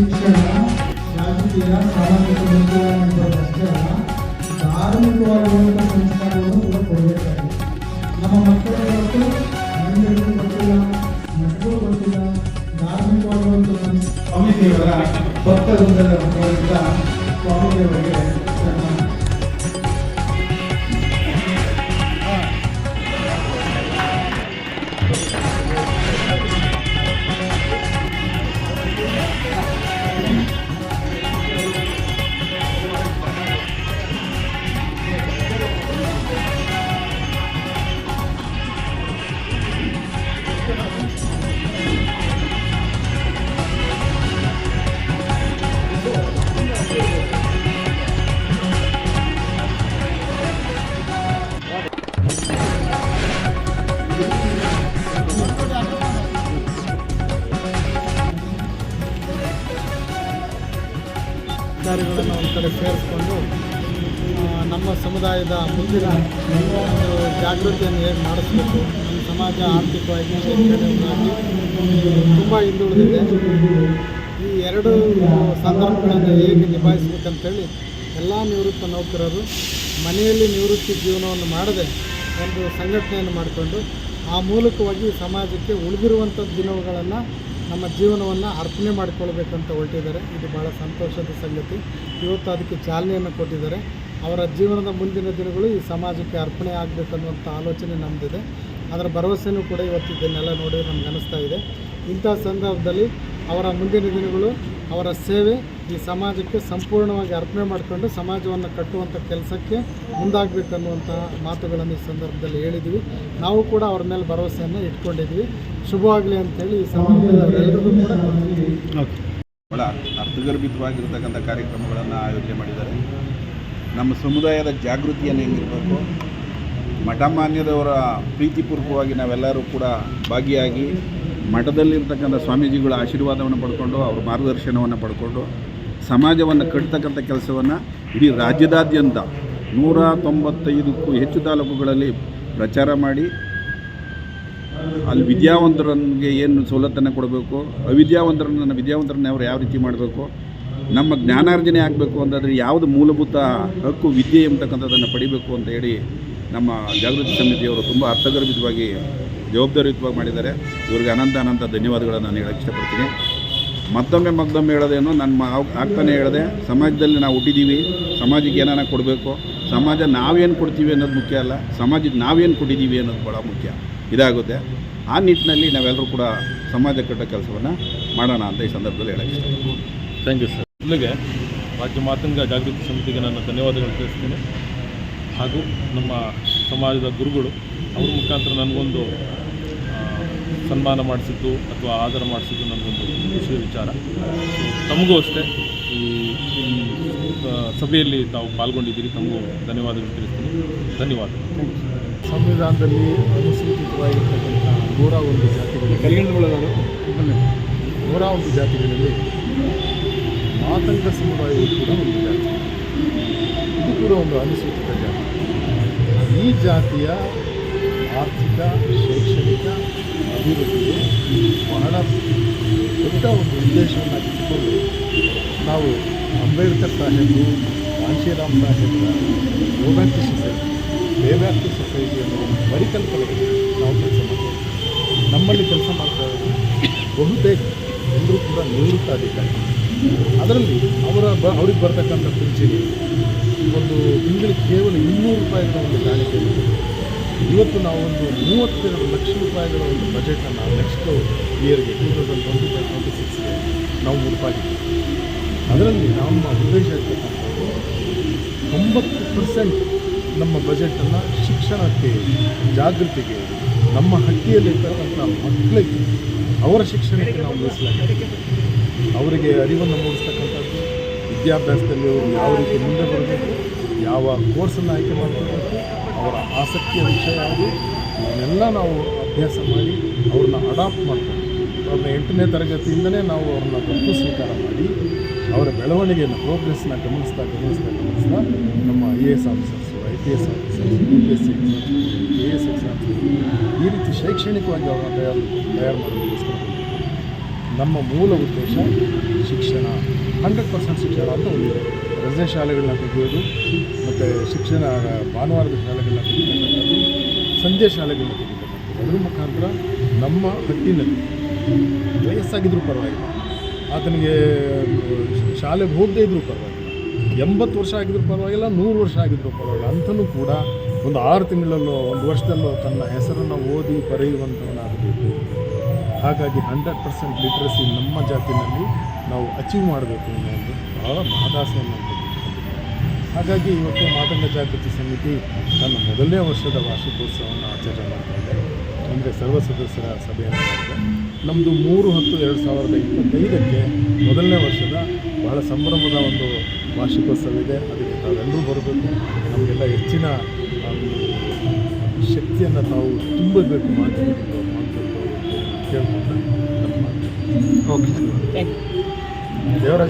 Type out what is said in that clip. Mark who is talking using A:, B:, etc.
A: ಶಿಕ್ಷಣ ರಾಜಕೀಯ ಸಾಮಾಜಿಕ ಮುಖ್ಯವಾಗಿರುವುದಷ್ಟೇ ಅಲ್ಲ ಧಾರ್ಮಿಕವಾಗಿರುವಂಥ ಸಂಸ್ಕಾರವನ್ನು ಕೂಡ ಕೊಡಬೇಕಾಗಿದೆ ನಮ್ಮ ಮಕ್ಕಳಿಗೆ ಇವತ್ತು ಗೊತ್ತಿಲ್ಲ ಮಕ್ಕಳು ಗೊತ್ತಿಲ್ಲ ಧಾರ್ಮಿಕವಾಗಿರುವಂಥ ಸ್ವಾಮಿ ದೇವರ ಭಕ್ತರಿಂದ ಸ್ವಾಮಿ ಸನ್ಮಾನ
B: ಅಧಿಕಾರಿಗಳನ್ನು ಒಂದು ಕಡೆ ಸೇರಿಸ್ಕೊಂಡು ನಮ್ಮ ಸಮುದಾಯದ ಮುಂದಿನ ಒಂದು ಜಾಗೃತಿಯನ್ನು ಹೇಗೆ ಮಾಡಿಸ್ಬೇಕು, ನಮ್ಮ ಸಮಾಜ ಆರ್ಥಿಕವಾಗಿ ಶೈಕ್ಷಣಿಕವಾಗಿ ತುಂಬ ಹಿಂದುಳಿದಿದೆ. ಈ ಎರಡು ಸಂದರ್ಭಗಳನ್ನು ಹೇಗೆ ನಿಭಾಯಿಸ್ಬೇಕಂತೇಳಿ ಎಲ್ಲ ನಿವೃತ್ತ ನೌಕರರು ಮನೆಯಲ್ಲಿ ನಿವೃತ್ತಿ ಜೀವನವನ್ನು ಮಾಡದೆ ಒಂದು ಸಂಘಟನೆಯನ್ನು ಮಾಡಿಕೊಂಡು, ಆ ಮೂಲಕವಾಗಿ ಸಮಾಜಕ್ಕೆ ಉಳಿದಿರುವಂಥ ದಿನಗಳನ್ನು ನಮ್ಮ ಜೀವನವನ್ನು ಅರ್ಪಣೆ ಮಾಡಿಕೊಳ್ಬೇಕಂತ ಹೊರಟಿದ್ದಾರೆ. ಇದು ಭಾಳ ಸಂತೋಷದ ಸಂಗತಿ. ಇವತ್ತು ಅದಕ್ಕೆ ಚಾಲನೆಯನ್ನು ಕೊಟ್ಟಿದ್ದಾರೆ. ಅವರ ಜೀವನದ ಮುಂದಿನ ದಿನಗಳು ಈ ಸಮಾಜಕ್ಕೆ ಅರ್ಪಣೆ ಆಗಬೇಕನ್ನುವಂಥ ಆಲೋಚನೆ ನಮ್ಮದಿದೆ ಅದರ ಭರವಸೆನೂ ಕೂಡ ಇವತ್ತು ಇದನ್ನೆಲ್ಲ ನೋಡಿ ನಮ್ಗೆ ಅನಿಸ್ತಾ ಇದೆ. ಇಂಥ ಸಂದರ್ಭದಲ್ಲಿ ಅವರ ಮುಂದಿನ ದಿನಗಳು, ಅವರ ಸೇವೆ ಈ ಸಮಾಜಕ್ಕೆ ಸಂಪೂರ್ಣವಾಗಿ ಅರ್ಪಣೆ ಮಾಡಿಕೊಂಡು ಸಮಾಜವನ್ನು ಕಟ್ಟುವಂಥ ಕೆಲಸಕ್ಕೆ ಮುಂದಾಗಬೇಕನ್ನುವಂಥ ಮಾತುಗಳನ್ನು ಈ ಸಂದರ್ಭದಲ್ಲಿ ಹೇಳಿದ್ವಿ ನಾವು ಕೂಡ ಅವ್ರ ಮೇಲೆ ಭರವಸೆಯನ್ನು ಇಟ್ಕೊಂಡಿದ್ವಿ ಶುಭವಾಗಲಿ ಅಂತೇಳಿ ಈ ಸಂದರ್ಭದಲ್ಲಿ ಕೂಡ.
C: ಬಹಳ ಅರ್ಥಗರ್ಭಿತವಾಗಿರ್ತಕ್ಕಂಥ ಕಾರ್ಯಕ್ರಮಗಳನ್ನು ಆಯೋಜನೆ ಮಾಡಿದ್ದಾರೆ. ನಮ್ಮ ಸಮುದಾಯದ ಜಾಗೃತಿಯನ್ನು ಹೆಂಗಿರಬೇಕು ಮಠಮಾನ್ಯದವರ ಪ್ರೀತಿಪೂರ್ವಕವಾಗಿ ನಾವೆಲ್ಲರೂ ಕೂಡ ಭಾಗಿಯಾಗಿ ಮಠದಲ್ಲಿರ್ತಕ್ಕಂಥ ಸ್ವಾಮೀಜಿಗಳ ಆಶೀರ್ವಾದವನ್ನು ಪಡ್ಕೊಂಡು ಅವ್ರ ಮಾರ್ಗದರ್ಶನವನ್ನು ಪಡ್ಕೊಂಡು ಸಮಾಜವನ್ನು ಕಟ್ಟತಕ್ಕಂಥ ಕೆಲಸವನ್ನು ಇಡೀ ರಾಜ್ಯದಾದ್ಯಂತ ನೂರ ತೊಂಬತ್ತೈದಕ್ಕೂ ಹೆಚ್ಚು ತಾಲೂಕುಗಳಲ್ಲಿ ಪ್ರಚಾರ ಮಾಡಿ ಅಲ್ಲಿ ವಿದ್ಯಾವಂತರನ್ಗೆ ಏನು ಸವಲತ್ತನ್ನು ಕೊಡಬೇಕು, ಅವಿದ್ಯಾವಂತರನ್ನ ವಿದ್ಯಾವಂತರನ್ನ ಅವ್ರು ಯಾವ ರೀತಿ ಮಾಡಬೇಕು, ನಮ್ಮ ಜ್ಞಾನಾರ್ಜನೆ ಆಗಬೇಕು ಅಂತಂದರೆ ಯಾವುದು ಮೂಲಭೂತ ಹಕ್ಕು, ವಿದ್ಯೆ ಎಂಬತಕ್ಕಂಥದ್ದನ್ನು ಪಡಿಬೇಕು ಅಂತ ಹೇಳಿ ನಮ್ಮ ಜಾಗೃತಿ ಸಮಿತಿಯವರು ತುಂಬ ಅರ್ಥಗರ್ಭಿತವಾಗಿ, ಜವಾಬ್ದಾರಿಯುತವಾಗಿ ಮಾಡಿದ್ದಾರೆ. ಇವ್ರಿಗೆ ಅನಂತ ಅನಂತ ಧನ್ಯವಾದಗಳನ್ನು ನಾನು ಹೇಳಕ್ಕೆ ಇಷ್ಟಪಡ್ತೀನಿ. ಮತ್ತೊಮ್ಮೆ ಮತ್ತೊಮ್ಮೆ ಹೇಳೋದೇನು ನನ್ನ ಆಗ್ತಾನೆ ಹೇಳಿದೆ, ಸಮಾಜದಲ್ಲಿ ನಾವು ಹುಟ್ಟಿದ್ದೀವಿ ಸಮಾಜಕ್ಕೆ ಏನಾನ ಕೊಡಬೇಕು, ಸಮಾಜ ನಾವೇನು ಕೊಡ್ತೀವಿ ಅನ್ನೋದು ಮುಖ್ಯ ಅಲ್ಲ, ಸಮಾಜಕ್ಕೆ ನಾವೇನು ಕೊಟ್ಟಿದ್ದೀವಿ ಅನ್ನೋದು ಭಾಳ ಮುಖ್ಯ. ಇದಾಗುತ್ತೆ. ಆ ನಿಟ್ಟಿನಲ್ಲಿ ನಾವೆಲ್ಲರೂ ಕೂಡ ಸಮಾಜ ಕಟ್ಟ ಕೆಲಸವನ್ನು ಮಾಡೋಣ ಅಂತ ಈ ಸಂದರ್ಭದಲ್ಲಿ ಹೇಳಕ್ಕೆ ಇಷ್ಟಪಡ್ತೀನಿ.
D: ಥ್ಯಾಂಕ್ ಯು ಸರ್ ಮೊದಲಿಗೆ ರಾಜ್ಯ ಮಾತಂಗ ಜಾಗೃತಿ ಸಮಿತಿಗೆ ನನ್ನ ಧನ್ಯವಾದಗಳು ತಿಳಿಸ್ತೀನಿ. ಹಾಗೂ ನಮ್ಮ ಸಮಾಜದ ಗುರುಗಳು ಅವ್ರ ಮುಖಾಂತರ ನನಗೊಂದು ಆ, ಸನ್ಮಾನ ಮಾಡಿಸಿದ್ದು ಅಥವಾ ಆಧಾರ ಮಾಡಿಸಿದ್ದು ನನಗೊಂದು ಖುಷಿಯ ವಿಚಾರ. ತಮಗೂ ಅಷ್ಟೇ ಈ ಈ ಸಭೆಯಲ್ಲಿ ತಾವು ಪಾಲ್ಗೊಂಡಿದ್ದೀರಿ. ತಮಗೂ ಧನ್ಯವಾದಗಳು ತಿಳಿಸ್ತೀನಿ. ಧನ್ಯವಾದಗಳು.
B: ಸಂವಿಧಾನದಲ್ಲಿ ಅನುಸೂಚಿತವಾಗಿರ್ತಕ್ಕಂಥ ನೂರ ಒಂದು ಜಾತಿಗಳು ನೂರ ಒಂದು ಜಾತಿಗಳಲ್ಲಿ ಮಾತಂಗ ಸಮುದಾಯವು ಕೂಡ ಒಂದು ಜಾತಿ. ಇದು ಕೂಡ ಒಂದು ಅನುಸೂಚಿತ ಜಾತಿ. ಈ ಜಾತಿಯ ಆರ್ಥಿಕ ಶೈಕ್ಷಣಿಕ ಅಭಿವೃದ್ಧಿಗೆ ಬಹಳ ದೊಡ್ಡ ಒಂದು ಉದ್ದೇಶವನ್ನು ಇಟ್ಟುಕೊಂಡು ನಾವು ಅಂಬೇಡ್ಕರ್ ಸಾಹೇಬರು ಕಾಂಶಿರಾಮ್ ಸಾಹೇಬರ ಗೋಬ್ಯಾಕ್ ಅನ್ನೋ ಒಂದು ಪರಿಕಲ್ಪನೆಗೆ ನಾವು ಕೆಲಸ ಮಾಡ್ತೇವೆ ನಮ್ಮಲ್ಲಿ ಕೆಲಸ ಮಾಡ್ತಾ ಇರೋದು ಬಹುತೇಕ ಎಲ್ಲರೂ ಕೂಡ ನಿವೃತ್ತ ಅಧಿಕಾರಿ ಅದರಲ್ಲಿ ಅವರ ಬ, ಅವ್ರಿಗೆ ಬರ್ತಕ್ಕಂಥ ಪಿಂಚಣಿ, ಒಂದು ತಿಂಗಳಿಗೆ ಕೇವಲ ಇನ್ನೂರು ರೂಪಾಯಿಗಳ ಒಂದು ಕಾಣಿಕೆ. ಇವತ್ತು ನಾವು ಒಂದು ಮೂವತ್ತೆರಡು ಲಕ್ಷ ರೂಪಾಯಿಗಳ ಒಂದು ಬಜೆಟನ್ನು ನೆಕ್ಸ್ಟ್ ಇಯರ್ಗೆ two thousand twenty five twenty ಸಿಕ್ಸ್ಗೆ ನಾವು ಮುಡುಪಾಗಿದ್ದೀವಿ ಅದರಲ್ಲಿ ನಮ್ಮ ಉದ್ದೇಶ ಇರ್ತಕ್ಕಂಥದ್ದು ತೊಂಬತ್ತು ಪರ್ಸೆಂಟ್ ನಮ್ಮ ಬಜೆಟನ್ನು ಶಿಕ್ಷಣಕ್ಕೆ, ಜಾಗೃತಿಗೆ, ನಮ್ಮ ಹಟ್ಟಿಯಲ್ಲಿರ್ತಕ್ಕಂಥ ಮಕ್ಕಳಿಗೆ ಅವರ ಶಿಕ್ಷಣಕ್ಕೆ ನಾವು ಮೀಸಲಾಗಿದೆ. ಅವರಿಗೆ ಅರಿವನ್ನು ಮೂಡಿಸ್ತಕ್ಕಂಥದ್ದು, ವಿದ್ಯಾಭ್ಯಾಸದಲ್ಲಿ ಅವರು ಯಾವ ರೀತಿ ಮುಂದೆ ಬರಬೇಕು, ಯಾವ ಕೋರ್ಸನ್ನು ಆಯ್ಕೆ ಮಾಡ್ಕೋಬೇಕು ಅವರ ಆಸಕ್ತಿಯ ವಿಷಯ ಯಾವುದು, ಇವನ್ನೆಲ್ಲ ನಾವು ಅಭ್ಯಾಸ ಮಾಡಿ ಅವ್ರನ್ನ ಅಡಾಪ್ಟ್ ಮಾಡ್ಕೊಂಡು ಅವ್ರನ್ನ ಎಂಟನೇ ತರಗತಿಯಿಂದಲೇ ನಾವು ಅವ್ರನ್ನ ದತ್ತು ಸ್ವೀಕಾರ ಮಾಡಿ, ಅವರ ಬೆಳವಣಿಗೆಯನ್ನು ಪ್ರೋಗ್ರೆಸ್ನ ಗಮನಿಸ್ತಾ ಗಮನಿಸ್ತಾ ಗಮನಿಸ್ತಾ ನಮ್ಮ I A S officers I S officers U P S C A S exams ಈ ರೀತಿ ಶೈಕ್ಷಣಿಕವಾಗಿ ಅವರನ್ನು ತಯಾರು ತಯಾರು ಮಾಡೋದಕ್ಕೋಸ್ಕರ ನಮ್ಮ ಮೂಲ ಉದ್ದೇಶ ಶಿಕ್ಷಣ. ಹಂಡ್ರೆಡ್ ಪರ್ಸೆಂಟ್ ಶಿಕ್ಷಣ ಅಂತ ಒಂದು ರಜೆ ಶಾಲೆಗಳನ್ನ ತೆಗೆಯೋದು, ಮತ್ತು ಶಿಕ್ಷಣ ಭಾನುವಾರದ ಶಾಲೆಗಳನ್ನ ತೆಗಿತಕ್ಕಂಥದ್ದು ಸಂಜೆ ಶಾಲೆಗಳನ್ನ ತೆಗಿತಕ್ಕಂಥದ್ದು ಅದ್ರ ಮುಖಾಂತರ ನಮ್ಮ ಹಟ್ಟಿನಲ್ಲಿ ವಯಸ್ಸಾಗಿದ್ದರೂ ಪರವಾಗಿಲ್ಲ. ಆತನಿಗೆ ಶಾಲೆಗೆ ಹೋಗದೇ ಇದ್ರೂ ಪರವಾಗಿಲ್ಲ. ಎಂಬತ್ತು ವರ್ಷ ಆಗಿದ್ರು ಪರವಾಗಿಲ್ಲ, ನೂರು ವರ್ಷ ಆಗಿದ್ರು ಪರವಾಗಿಲ್ಲ. ಅಂತಲೂ ಕೂಡ ಒಂದು ಆರು ತಿಂಗಳಲ್ಲೋ, ಒಂದು ವರ್ಷದಲ್ಲೋ ತನ್ನ ಹೆಸರನ್ನು ಓದಿ ಬರೆಯುವಂಥವನಾಗಬೇಕು ಹಾಗಾಗಿ ಹಂಡ್ರೆಡ್ ಪರ್ಸೆಂಟ್ ಲಿಟ್ರಸಿ ನಮ್ಮ ಜಾತಿನಲ್ಲಿ ನಾವು ಅಚೀವ್ ಮಾಡಬೇಕು ಅನ್ನೋ ಒಂದು ಬಹಳ ಮಹದಾಸೆಯನ್ನು. ಹಾಗಾಗಿ ಇವತ್ತು ಮಾತಂಗ ಜಾಗೃತಿ ಸಮಿತಿ ತನ್ನ ಮೊದಲನೇ ವರ್ಷದ ವಾರ್ಷಿಕೋತ್ಸವವನ್ನು ಆಚರಣೆ ಮಾಡ್ತಾ ಇದೆ. ಅಂದರೆ ಸರ್ವ ಸದಸ್ಯರ ಸಭೆಯನ್ನು ಮಾಡಿದೆ ನಮ್ಮದು ಮೂರು ಹತ್ತು ಎರಡು ಸಾವಿರದ ಇಪ್ಪತ್ತೈದಕ್ಕೆ ಮೊದಲನೇ ವರ್ಷದ ಬಹಳ ಸಂಭ್ರಮದ ಒಂದು ವಾರ್ಷಿಕೋತ್ಸವ ಇದೆ ಅದಕ್ಕೆ ತಾವೆಲ್ಲರೂ ಬರಬೇಕು. ನಮಗೆಲ್ಲ ಹೆಚ್ಚಿನ ಶಕ್ತಿಯನ್ನು ತಾವು ತುಂಬಬೇಕು ಮಾಧ್ಯಮದಿಂದ ಮಾತುಕತೆ ಕೇಳ್ಕೊಂಡು ನಮ್ಮ ಮಾತು. ದೇವರಾಜ